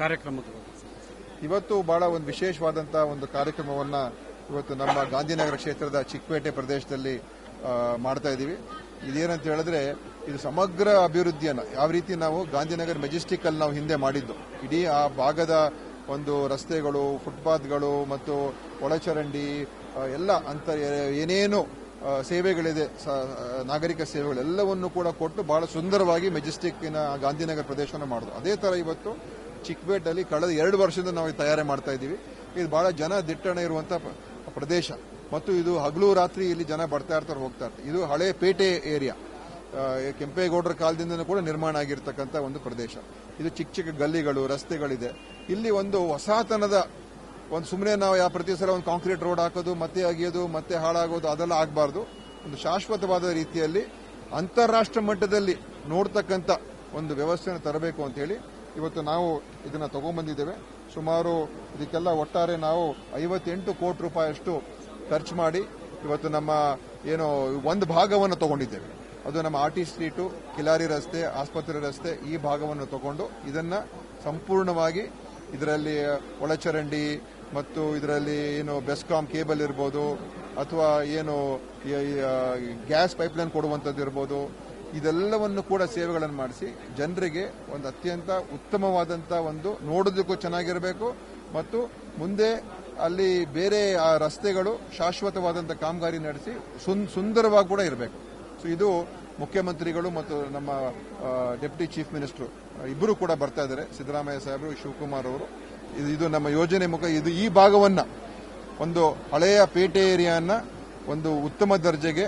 ಕಾರ್ಯಕ್ರಮದ ಇವತ್ತು ಬಹಳ ಒಂದು ವಿಶೇಷವಾದಂಥ ಒಂದು ಕಾರ್ಯಕ್ರಮವನ್ನ ಇವತ್ತು ನಮ್ಮ ಗಾಂಧಿನಗರ ಕ್ಷೇತ್ರದ ಚಿಕ್ಕಪೇಟೆ ಪ್ರದೇಶದಲ್ಲಿ ಮಾಡ್ತಾ ಇದ್ದೀವಿ ಇದೇನಂತ ಹೇಳಿದ್ರೆ, ಇದು ಸಮಗ್ರ ಅಭಿವೃದ್ಧಿಯನ್ನು ಯಾವ ರೀತಿ ನಾವು ಗಾಂಧಿನಗರ ಮೆಜೆಸ್ಟಿಕ್ ಅಲ್ಲಿ ನಾವು ಹಿಂದೆ ಮಾಡಿದ್ದು. ಇಡೀ ಆ ಭಾಗದ ಒಂದು ರಸ್ತೆಗಳು, ಫುಟ್ಪಾತ್ಗಳು ಮತ್ತು ಒಳಚರಂಡಿ ಎಲ್ಲ ಅಂತ ಏನೇನು ಸೇವೆಗಳಿದೆ ನಾಗರಿಕ ಸೇವೆಗಳು ಎಲ್ಲವನ್ನು ಕೂಡ ಕೊಟ್ಟು ಬಹಳ ಸುಂದರವಾಗಿ ಮೆಜೆಸ್ಟಿಕ್ನ ಗಾಂಧಿನಗರ ಪ್ರದೇಶವನ್ನು ಮಾಡೋದು. ಅದೇ ತರ ಇವತ್ತು ಚಿಕ್ಕಪೇಟೆಯಲ್ಲಿ ಕಳೆದ ಎರಡು ವರ್ಷದಿಂದ ನಾವು ತಯಾರಿ ಮಾಡ್ತಾ ಇದ್ದೀವಿ. ಇದು ಬಹಳ ಜನ ದಿಟ್ಟಣೆ ಇರುವಂಥ ಪ್ರದೇಶ. ಮತ್ತು ಇದು ಹಗಲು ರಾತ್ರಿ ಇಲ್ಲಿ ಜನ ಬರ್ತಾ ಇರ್ತಾರೆ, ಹೋಗ್ತಾ ಇರ್ತಾರೆ. ಇದು ಹಳೆ ಪೇಟೆ ಏರಿಯಾ. ಕೆಂಪೇಗೌಡರ ಕಾಲದಿಂದ ಕೂಡ ನಿರ್ಮಾಣ ಆಗಿರ್ತಕ್ಕಂಥ ಒಂದು ಪ್ರದೇಶ. ಇದು ಚಿಕ್ಕ ಚಿಕ್ಕ ಗಲ್ಲಿಗಳು, ರಸ್ತೆಗಳಿದೆ. ಇಲ್ಲಿ ಒಂದು ಹೊಸತನದ ಒಂದು ಸುಮ್ಮನೆ ನಾವು ಯಾವ ಪ್ರತಿ ಸಲ ಒಂದು ಕಾಂಕ್ರೀಟ್ ರೋಡ್ ಹಾಕೋದು, ಮತ್ತೆ ಅಗಿಯೋದು, ಮತ್ತೆ ಹಾಳಾಗೋದು, ಅದೆಲ್ಲ ಆಗಬಾರ್ದು. ಒಂದು ಶಾಶ್ವತವಾದ ರೀತಿಯಲ್ಲಿ ಅಂತಾರಾಷ್ಟ್ರ ಮಟ್ಟದಲ್ಲಿ ನೋಡ್ತಕ್ಕಂಥ ಒಂದು ವ್ಯವಸ್ಥೆಯನ್ನು ತರಬೇಕು ಅಂತ ಹೇಳಿ ಇವತ್ತು ನಾವು ಇದನ್ನ ತಗೊಂಡ್ಬಂದಿದ್ದೇವೆ ಸುಮಾರು ಇದಕ್ಕೆಲ್ಲ ಒಟ್ಟಾರೆ ನಾವು ಐವತ್ತೆಂಟು ಕೋಟಿ ರೂಪಾಯಿಯಷ್ಟು ಖರ್ಚು ಮಾಡಿ ಇವತ್ತು ನಮ್ಮ ಏನು ಒಂದು ಭಾಗವನ್ನು ತಗೊಂಡಿದ್ದೇವೆ. ಅದು ನಮ್ಮ ಆರ್ ಟಿ ಸ್ಟ್ರೀಟು, ಕಿಲಾರಿ ರಸ್ತೆ, ಆಸ್ಪತ್ರೆ ರಸ್ತೆ ಈ ಭಾಗವನ್ನು ತಗೊಂಡು ಇದನ್ನ ಸಂಪೂರ್ಣವಾಗಿ ಇದರಲ್ಲಿ ಒಳಚರಂಡಿ ಮತ್ತು ಇದರಲ್ಲಿ ಏನು ಬೆಸ್ಕಾಮ್ ಕೇಬಲ್ ಇರ್ಬೋದು, ಅಥವಾ ಏನು ಗ್ಯಾಸ್ ಪೈಪ್ಲೈನ್ ಕೊಡುವಂಥದ್ದು ಇರ್ಬೋದು ಇದೆಲ್ಲವನ್ನು ಕೂಡ ಸೇವೆಗಳನ್ನು ಮಾಡಿಸಿ ಜನರಿಗೆ ಒಂದು ಅತ್ಯಂತ ಉತ್ತಮವಾದಂಥ ಒಂದು ನೋಡೋದಕ್ಕೂ ಚೆನ್ನಾಗಿರಬೇಕು ಮತ್ತು ಮುಂದೆ ಅಲ್ಲಿ ಬೇರೆ ಆ ರಸ್ತೆಗಳು ಶಾಶ್ವತವಾದಂಥ ಕಾಮಗಾರಿ ನಡೆಸಿ ಸುಂದರವಾಗಿ ಕೂಡ ಇರಬೇಕು. ಸೊ ಇದು ಮುಖ್ಯಮಂತ್ರಿಗಳು ಮತ್ತು ನಮ್ಮ ಡೆಪ್ಟಿ ಚೀಫ್ ಮಿನಿಸ್ಟರ್ ಇಬ್ಬರು ಕೂಡ ಬರ್ತಾ ಇದ್ದಾರೆ, ಸಿದ್ದರಾಮಯ್ಯ ಸಾಹೇಬರು, ಶಿವಕುಮಾರ್ ಅವರು. ಇದು ನಮ್ಮ ಯೋಜನೆ ಮುಖ, ಇದು ಈ ಭಾಗವನ್ನ ಒಂದು ಹಳೆಯ ಪೇಟೆ ಏರಿಯಾನ ಒಂದು ಉತ್ತಮ ದರ್ಜೆಗೆ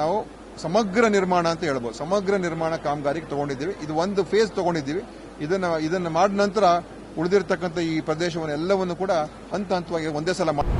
ನಾವು ಸಮಗ್ರ ನಿರ್ಮಾಣ ಅಂತ ಹೇಳ್ಬೋದು. ಸಮಗ್ರ ನಿರ್ಮಾಣ ಕಾಮಗಾರಿಗೆ ತಗೊಂಡಿದ್ದೀವಿ. ಇದು ಒಂದು ಫೇಸ್ ತಗೊಂಡಿದ್ದೀವಿ. ಇದನ್ನ ಇದನ್ನ ಮಾಡಿದ ನಂತರ ಉಳಿದಿರ್ತಕ್ಕಂಥ ಈ ಪ್ರದೇಶವನ್ನು ಎಲ್ಲವನ್ನು ಕೂಡ ಹಂತ ಹಂತವಾಗಿ ಒಂದೇ ಸಲ ಮಾಡಿ